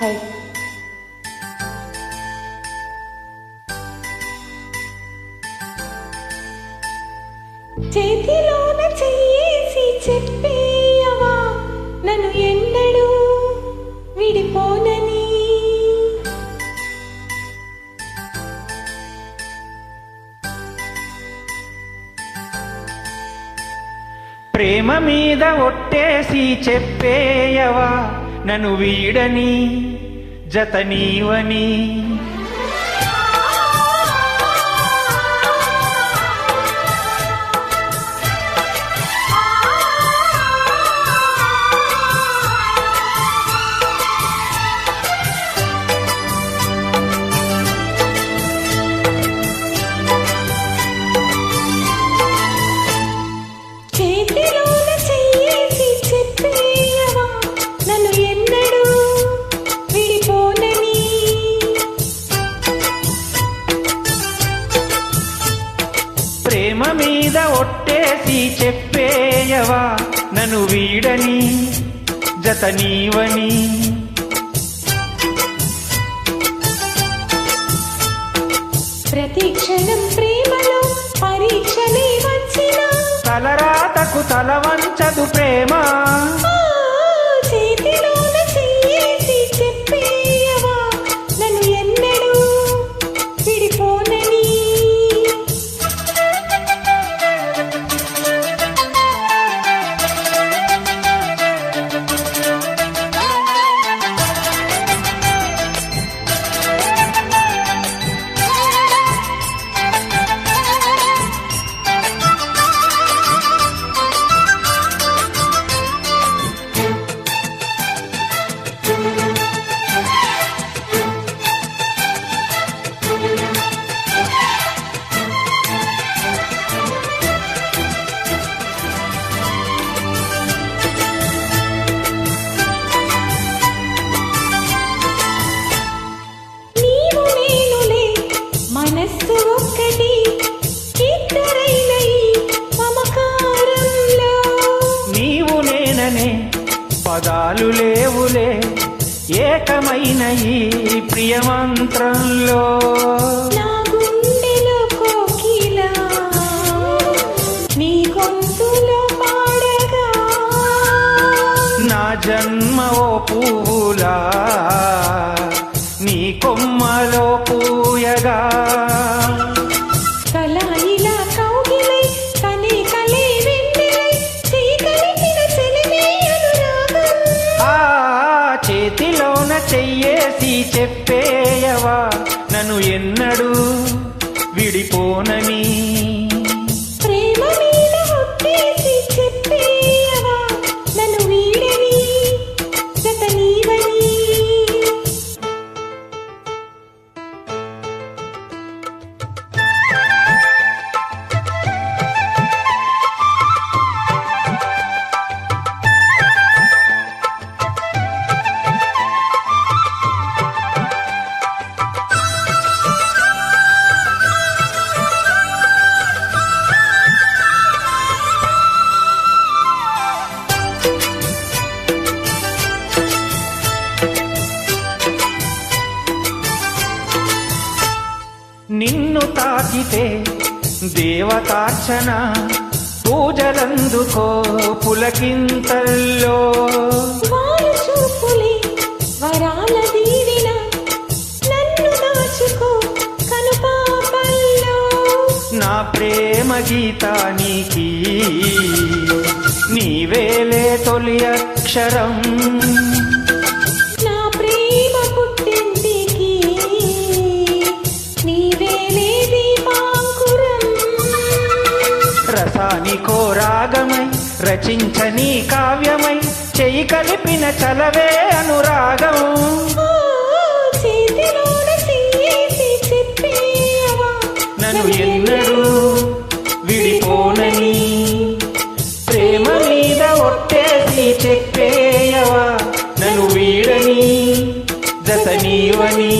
Hi చేతిలోన చెయ్యేసి చెప్పేయవా? నన్ను ఎన్నడూ విడిపోనని. ప్రేమ మీద ఒట్టేసి చెప్పేయవా? నను వీడని జత ప్రేమ మీద ఒట్టేసి చెప్పేయవా? నన్ను వీడని జత నీవని. ప్రతి క్షణం ప్రేమలో పరీక్షలే వచ్చినా తలరాతకు తల వంచదు ఏకమైన ఈ ప్రియమంత్రంలో. నా జన్మ ఓ పువ్వులా నీ కొమ్మలో పూయగా. చెప్పేయవా? నన్ను ఎన్నడూ విడిపోనని నిన్ను తాకితే దేవతార్చన పూజలందుకో పులకింతల్లో. వారు చూపులే వరాల దీవిన నన్ను దాచుకో కనుపాపల్లో. నా ప్రేమ గీతానికి నీవేలే తొలి అక్షరం. రసానికో రాగమై రచించని కావ్యమై చెయ్యి కలిపిన చలవే అనురాగం. నన్ను ఎన్నడూ విడిపోనని ప్రేమ మీద ఒట్టేసి చెప్పేయవా? నన్ను వీడని జత నీవని